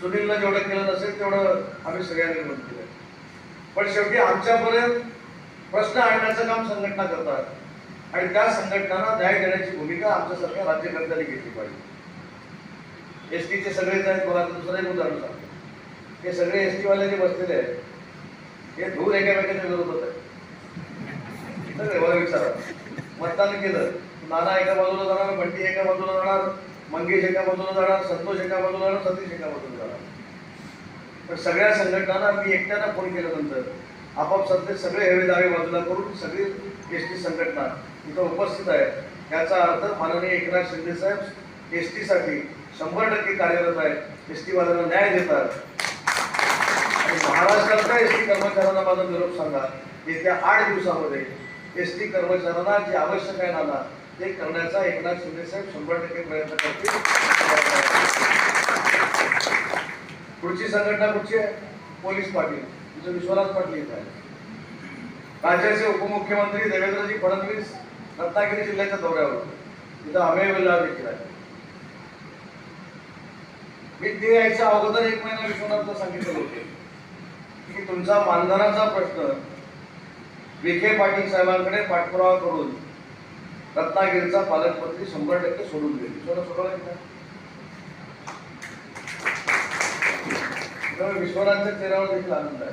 सुनीलला जेवढं केलं नसेल तेवढं आम्ही सगळ्यांनी मदत केलं पण शेवटी आमच्यापर्यंत प्रश्न आणण्याचं काम संघटना करतात. आणि त्या संघटनांना न्याय देण्याची भूमिका आमच्यासारख्या राज्यकर्त्यांनी घेतली पाहिजे. एस टीचे सगळेच आहेत मला दुसरं एक उदाहरण सांगतो. हे सगळे एस टीवाले जे बसलेले आहेत. हे धूर एकामेकांच्या विरोधात आहे. सगळे मला विचारा मतदान केलं. नाना एका बाजूला जाणार बंटी एका बाजूला जाणार. मंगेश एका बाजूला जाणार संतोष एका बाजूला जाणार सतीश एका बाजूला जाणार तर सगळ्या संघटनांना मी एकट्यानं फोन केल्यानंतर आपापसातले सगळे हेवे दावे बाजूला करून सगळी एस टी संघटना इथं उपस्थित आहे याचा अर्थ माननीय एकनाथ शिंदे साहेब एस टीसाठी शंभर टक्के कार्यरत आहेत. एस टीवाल्यांना न्याय देतात. आणि महाराष्ट्रातल्या एस टी कर्मचाऱ्यांना माझा निरोप सांगा येत्या आठ दिवसामध्ये एस टी कर्मचाऱ्यांना जे आवश्यक आहे ना ते करण्याचा एकनाथ शिंदे साहेब शंभर टक्के प्रयत्न करतील. पुढची संघटना कुठची आहे. पोलीस पाटील. तुमचं विश्वनाथ पाटील येत आहे. राज्याचे उपमुख्यमंत्री देवेंद्रजी फडणवीस रत्नागिरी जिल्ह्याच्या दौऱ्यावर. तिथं अमेय देखील आहे. मी ते यायच्या अगोदर एक महिना विश्वनाथला सांगितलं होते की तुमचा मानधनाचा प्रश्न विखे पाटील साहेबांकडे पाठपुरावा करून रत्नागिरीचा पालकमंत्री शंभर टक्के सोडून देईल विश्वनाथ सोडवलं का? त्यामुळे विश्वनाथच्या चेहऱ्यावर देखील आनंद आहे.